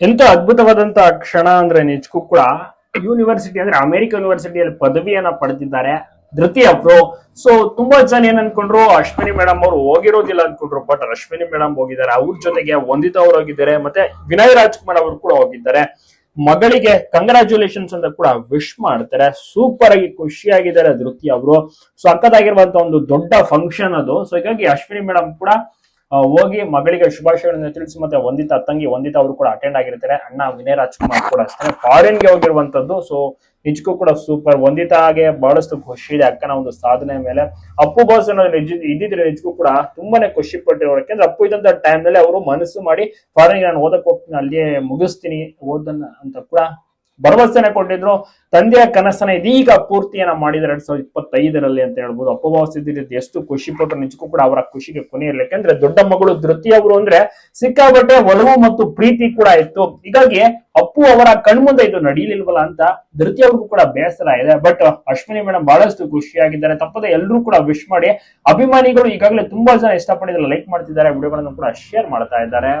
ಎಂತ ಅದ್ಭುತವಾದಂತ ಕ್ಷಣ ಅಂದ್ರೆ ನಿಜಕ್ಕೂ ಕೂಡ ಯೂನಿವರ್ಸಿಟಿ ಅಂದ್ರೆ ಅಮೆರಿಕ ಯೂನಿವರ್ಸಿಟಿಯಲ್ಲಿ ಪದವಿಯನ್ನ ಪಡೆದಿದ್ದಾರೆ ಧೃತಿ ಪ್ರೋ ಸೊ ತುಂಬಾ ಜನ ಏನ್ ಅನ್ಕೊಂಡ್ರು, ಅಶ್ವಿನಿ ಮೇಡಮ್ ಅವರು ಹೋಗಿರೋದಿಲ್ಲ ಅನ್ಕೊಂಡ್ರು ಬಟ್ ಅಶ್ವಿನಿ ಮೇಡಮ್ ಹೋಗಿದ್ದಾರೆ. ಅವ್ರ ಜೊತೆಗೆ ವಂದಿತಾ ಅವರು ಹೋಗಿದ್ದಾರೆ, ಮತ್ತೆ ವಿನಯ್ ರಾಜ್ಕುಮಾರ್ ಅವರು ಕೂಡ ಹೋಗಿದ್ದಾರೆ. ಮಗಳಿಗೆ ಕಂಗ್ರಾಚುಲೇಷನ್ಸ್ ಅಂತ ಕೂಡ ವಿಶ್ ಮಾಡ್ತಾರೆ. ಸೂಪರ್ ಆಗಿ ಖುಷಿಯಾಗಿದ್ದಾರೆ ಧೃತಿ ಅವರು ಸೊ ಅಕ್ಕದಾಗಿರುವಂತ ಒಂದು ದೊಡ್ಡ ಫಂಕ್ಷನ್ ಅದು. ಸೊ ಹೀಗಾಗಿ ಅಶ್ವಿನಿ ಮೇಡಮ್ ಕೂಡ ಹೋಗಿ ಮಗಳಿಗೆ ಶುಭಾಶಯಗಳನ್ನು ತಿಳಿಸಿ ಮತ್ತೆ ವಂದಿತಾ ತಂಗಿ, ವಂದಿತಾ ಅವರು ಕೂಡ ಅಟೆಂಡ್ ಆಗಿರ್ತಾರೆ. ಅಣ್ಣ ವಿನಯ್ ರಾಜ್ಕುಮಾರ್ ಕೂಡ ಅಷ್ಟೇ. ಫಾರಿನ್ಗೆ ಹೋಗಿರುವಂತದ್ದು ಸೊ ನಿಜಕ್ಕೂ ಕೂಡ ಸೂಪರ್ ವಂದಿತಾಗೆ ಬಹಳಷ್ಟು ಖುಷಿ ಇದೆ ಅಕ್ಕನ ಒಂದು ಸಾಧನೆ ಮೇಲೆ. ಅಪ್ಪು ಬಾಸ್ ಅನ್ನೋದು ಇದ್ದಿದ್ರೆ ನಿಜಕ್ಕೂ ಕೂಡ ತುಂಬಾನೇ ಖುಷಿ ಪಟ್ಟಿರೋ ಯಾಕೆಂದ್ರೆ ಅಪ್ಪು ಇದ್ದಂತ ಟೈಮ್ನಲ್ಲಿ ಅವರು ಮನಸ್ಸು ಮಾಡಿ ಫಾರಿನ್ ನಾನು ಓದಕ್ ಹೋಗ್ತೀನಿ, ಅಲ್ಲಿಯೇ ಮುಗಿಸ್ತೀನಿ ಓದನ್ನ ಅಂತ ಕೂಡ ಭರವಸೆನ ಕೊಟ್ಟಿದ್ರು. ತಂದೆಯ ಕನಸನ್ನ ಇದೀಗ ಪೂರ್ತಿಯನ್ನ ಮಾಡಿದ್ರೆ ಎರಡ್ ಸಾವಿರದ ಇಪ್ಪತ್ತೈದರಲ್ಲಿ ಅಂತ ಹೇಳ್ಬೋದು. ಅಪ್ಪಭಾವ ಸಿದ್ಧಿದ್ದು ಎಷ್ಟು ಖುಷಿ ಪಟ್ಟರು. ನಿಜಕ್ಕೂ ಕೂಡ ಅವರ ಖುಷಿಗೆ ಕೊನೆ ಇರಲಿ ಯಾಕಂದ್ರೆ ದೊಡ್ಡ ಮಗಳು ಧೃತಿ ಅವರು ಅಂದ್ರೆ ಸಿಕ್ಕಾಬಟ್ಟೆ ಒಲವು ಮತ್ತು ಪ್ರೀತಿ ಕೂಡ ಇತ್ತು. ಹೀಗಾಗಿ ಅಪ್ಪು ಅವರ ಕಣ್ಮುಂದೆ ಇದು ನಡೀಲಿಲ್ವಲ್ಲ ಅಂತ ಧೃತಿ ಅವ್ರಿಗೂ ಕೂಡ ಬೇಸರ ಇದೆ. ಬಟ್ ಅಶ್ವಿನಿ ಮೇಡಮ್ ಬಹಳಷ್ಟು ಖುಷಿಯಾಗಿದ್ದಾರೆ. ತಪ್ಪದೆ ಎಲ್ಲರೂ ಕೂಡ ವಿಶ್ ಮಾಡಿ. ಅಭಿಮಾನಿಗಳು ಈಗಾಗಲೇ ತುಂಬಾ ಜನ ಇಷ್ಟಪಡಿದ್ರೆ ಲೈಕ್ ಮಾಡ್ತಿದ್ದಾರೆ. ವಿಡಿಯೋಗಳನ್ನು ಕೂಡ ಶೇರ್ ಮಾಡ್ತಾ ಇದ್ದಾರೆ.